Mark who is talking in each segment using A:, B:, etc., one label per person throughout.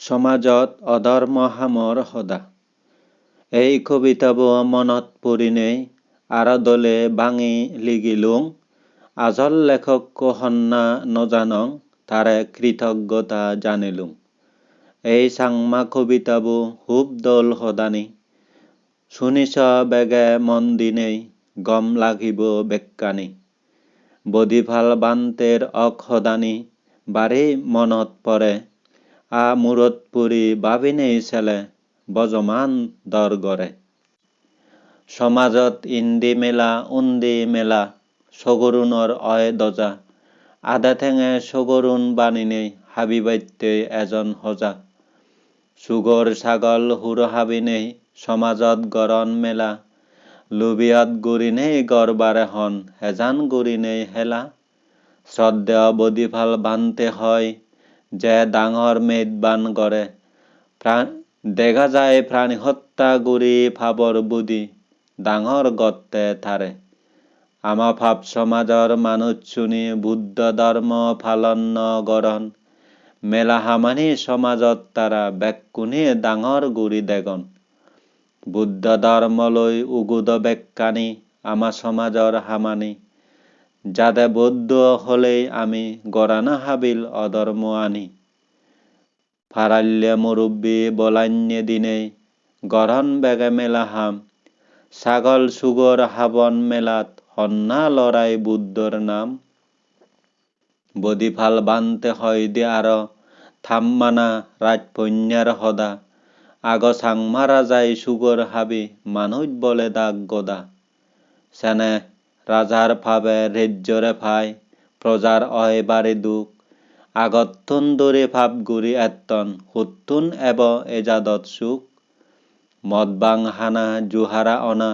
A: সমাজত অধৰ্ম হামৰ সদা। এই কবিতাবোৰ মনত পৰিনেই আৰদলে ভাঙি লিগিলোং। আজল লেখক সন্না নজানং, তাৰে কৃতজ্ঞতা জানিলোং। এই চাংমা কবিতাবোৰ খুব দল সদানি। শুনিছ বেগে মন দিনেই গম লাগিব বেকানি বদিফাল বান্তেৰ অক সদানি, বাৰেই মনত পৰে আ মূৰত পৰি ভাবিনেই চেলে বজমান দৰ গৰে সমাজত ইন্দি মেলা, উন্দি মেলা সগৰুণৰ অয় দজা। আধা ঠেঙে সগৰুণ বানিনেই হাবিবাত্যই এজন সজা। সুগৰ ছাগল সুৰ হাবিনেই সমাজত গৰণ মেলা। লোভিয়াত গুৰিনেই গড়বাৰ এখন হেজান গুৰিনেই হেলা। শ্ৰদ্ধেয় বদিফাল বান্তে হয় যে ডাঙৰ মেদবান গড়ে দেখা যায় প্ৰাণী হত্যা গুৰি ভাবৰ বুদি ডাঙৰ গত্তে থাৰে আমা ভাব সমাজৰ মানুহ চুনি বুদ্ধ ধৰ্ম ফালন গৰণ। মেলা হামানি সমাজত তাৰা বেকুনি ডাঙৰ গুৰি দেগন বুদ্ধ ধৰ্মলৈ উগুদ বেকানি আমা সমাজৰ হামানি। যাদে বৌদ্ধ হলেই আমি গৰানা হাবিল অধৰ্ম আনি। ফারাল্যে মুরব্বী বলান্যে দিনেই গরহণ বেগে মেলা হাম ছাগল সুগর হাবন মেলাত হন্না লড়াই বুদ্ধর নাম। বদিফাল বানতে হয় দি আর থাম্মানা রাজপন্যার সদা আগ চাং মারা যায় সুগর হাবি মানুষ বলে দাগ গদা। সেনে রাজার ভাবে রেজ্জরে ভাই, প্রজার অয় বাড়ি দুখ। আগতুন দূরে ভাব গুৰি এত্তন সুতুন এব এজাদত সুখ। মদবাং হানা জুহারা অনা,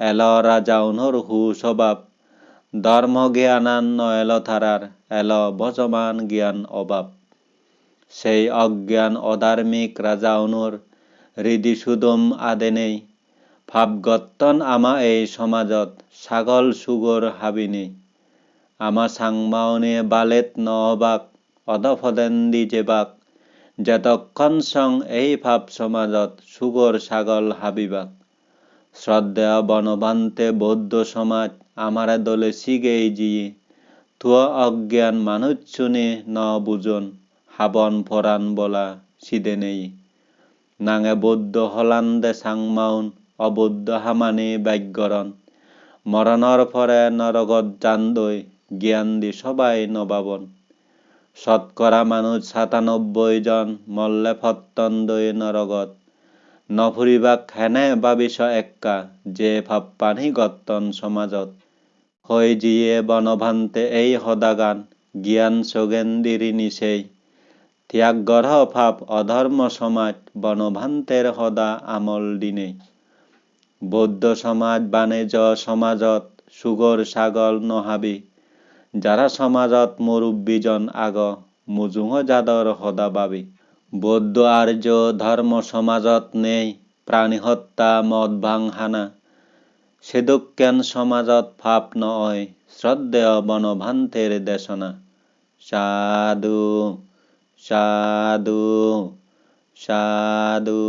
A: এল রাজাউনর হু স্বভাব। ধর্ম জ্ঞানান্ন এল থারার এল বজমান জ্ঞান অভাব। সেই অজ্ঞান অধার্মিক রাজাউনুর হৃদি সুদম আদে নেই ভাবগত্তন আমা এই সমাজত, ছাগল সুগর হাবিনি। আমা সাংমাউনে বালেত ন অবাক অধফদেন্দি যেবাক যেতক্ষণ সং এই ভাব সমাজত সুগর ছাগল হাবিবাক। শ্রদ্ধেয় বনবান্তে বৌদ্ধ সমাজ আমারে দলে সিগেই জিয়ে থুয় অজ্ঞান মানুষ শুনে ন বুজন, হাবন ফরান বলা সিদে নেই নাঙে বৌদ্ধ হলান্দে সাংমাউন অবৌদ্ধ হামানি বাগ্যরণ মরণর পরে নরগত জানদই জ্ঞান দি সবাই নবাবন। শতকরা মানুষ সাতানব্বই জন মল্লে ফত্তন্দই নরগত নফুরিবাক হেনে ভাবিস এক্কা, যে ভাব পানি গত্তন সমাজত। হৈ যিয়ে বনভান্তে এই সদাগান, জ্ঞান সগেন্দিরি নিচেই। ত্যাগগর্হ ভাব অধর্ম সমাজ বনভান্তের সদা আমল দিনে বৌদ্ধ সমাজ, বাণিজ্য সমাজত, সুগর ছাগল নহাবি। যারা সমাজত মুরব্বীজন আগ, মুজুঙ যাদর সদা বাবি। বৌদ্ধ আর্য ধর্ম সমাজত নেই প্রাণী হত্যা মদ ভাং হানা। সেদুক্যান সমাজত ভাব নয় শ্রদ্ধেয় বনভান্তের দেশনা। সাধু সাধু সাধু।